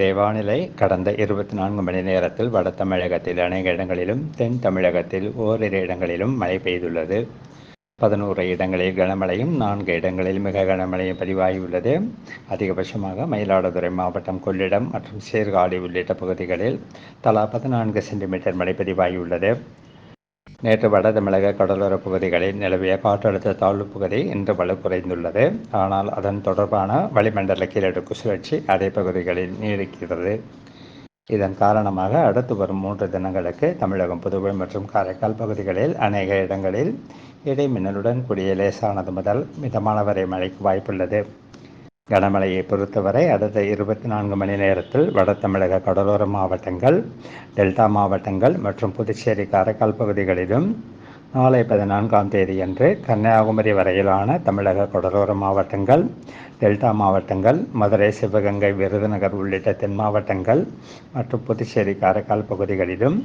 தேவானிலை கடந்த இருபத்தி நான்கு மணி நேரத்தில் வட தமிழகத்தில் அநேக இடங்களிலும் தென் தமிழகத்தில் ஓரிரு இடங்களிலும் மழை பெய்துள்ளது. பதினோரு இடங்களில் கனமழையும் நான்கு இடங்களில் மிக கனமழையும் பதிவாகியுள்ளது. அதிகபட்சமாக மயிலாடுதுறை மாவட்டம் கொள்ளிடம் மற்றும் சீர்காழி உள்ளிட்ட பகுதிகளில் தலா பதினான்கு சென்டிமீட்டர் மழை பதிவாகியுள்ளது. நேற்று வட தமிழக கடலோர பகுதிகளில் நிலவிய காற்றழுத்த தாழ்வு பகுதி இன்று வலு குறைந்துள்ளது. ஆனால் அதன் தொடர்பான வளிமண்டல கீழடுக்கு சுழற்சி அதே பகுதிகளில் நீடிக்கிறது. இதன் காரணமாக அடுத்து வரும் மூன்று தினங்களுக்கு தமிழகம் புதுவை மற்றும் காரைக்கால் பகுதிகளில் அநேக இடங்களில் இடைமின்னலுடன் கூடிய லேசானது முதல் மிதமான வரை மழைக்கு வாய்ப்புள்ளது. கனமழையை பொறுத்தவரை அடுத்த இருபத்தி நான்கு மணி நேரத்தில் வட தமிழக கடலோர மாவட்டங்கள் டெல்டா மாவட்டங்கள் மற்றும் புதுச்சேரி காரைக்கால் பகுதிகளிலும் நாளை பதினான்காம் தேதியன்று கன்னியாகுமரி வரையிலான தமிழக கடலோர மாவட்டங்கள் டெல்டா மாவட்டங்கள் மதுரை சிவகங்கை விருதுநகர் உள்ளிட்ட தென் மாவட்டங்கள் மற்றும் புதுச்சேரி காரைக்கால் பகுதிகளிலும்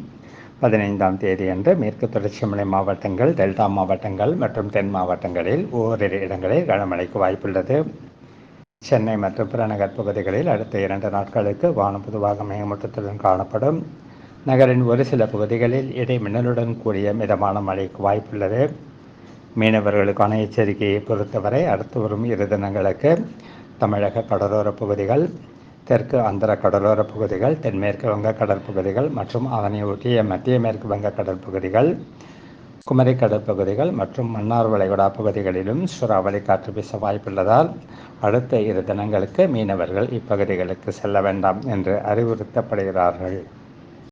பதினைந்தாம் தேதியன்று மேற்கு தொடர்ச்சி மலை மாவட்டங்கள் டெல்டா மாவட்டங்கள் மற்றும் தென் மாவட்டங்களில் ஓரிரு இடங்களில் கனமழைக்கு வாய்ப்புள்ளது. சென்னை மற்றும் புறநகர் பகுதிகளில் அடுத்த இரண்டு நாட்களுக்கு வானம் பொதுவாக மேகமூட்டத்துடன் காணப்படும். நகரின் ஒரு சில பகுதிகளில் இடை மின்னலுடன் கூடிய மிதமான மழைக்கு வாய்ப்புள்ளது. மீனவர்களுக்கான எச்சரிக்கையை பொறுத்தவரை அடுத்து வரும் இரு தினங்களுக்கு தமிழக கடலோர பகுதிகள் தெற்கு ஆந்திர கடலோர பகுதிகள் தென்மேற்கு வங்க கடற்பகுதிகள் மற்றும் அதனை ஒட்டிய மத்திய மேற்கு வங்க கடற்பகுதிகள் குமரி கடற்பகுதிகள் மற்றும் மன்னார் வளைகுடா பகுதிகளிலும் சூறாவளி காற்று வீச வாய்ப்புள்ளதால் அடுத்த இரு தினங்களுக்கு மீனவர்கள் இப்பகுதிகளுக்கு செல்ல வேண்டாம் என்று அறிவுறுத்தப்படுகிறார்கள்.